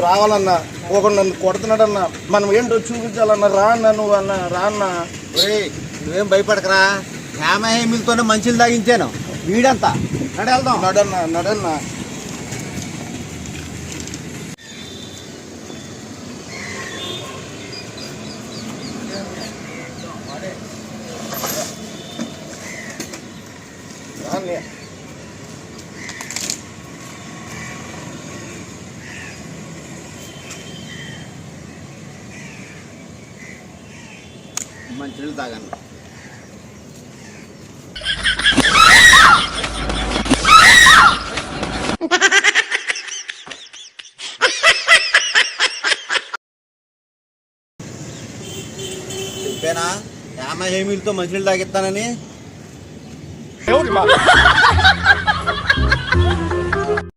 నువ్వు రావాలన్నా ఒకడు నన్ను కొడుతున్నాడన్నా మనం ఏంటో చూపించాలన్నా రా అన్నా నువ్వు అన్న రా అన్నా. ఒరేయ్ నువ్వేం భయపడకరా? హేమ హేమిలతోనే మంచిలు తాగించాను. వీడంతా. నడు వెళ్దాం నడన్నా నడన్నా. రాని. మంచినీళ్ళు తాగండి చెప్పానా? యామ హేమిలతో మంచినీళ్ళు తాగిస్తానని?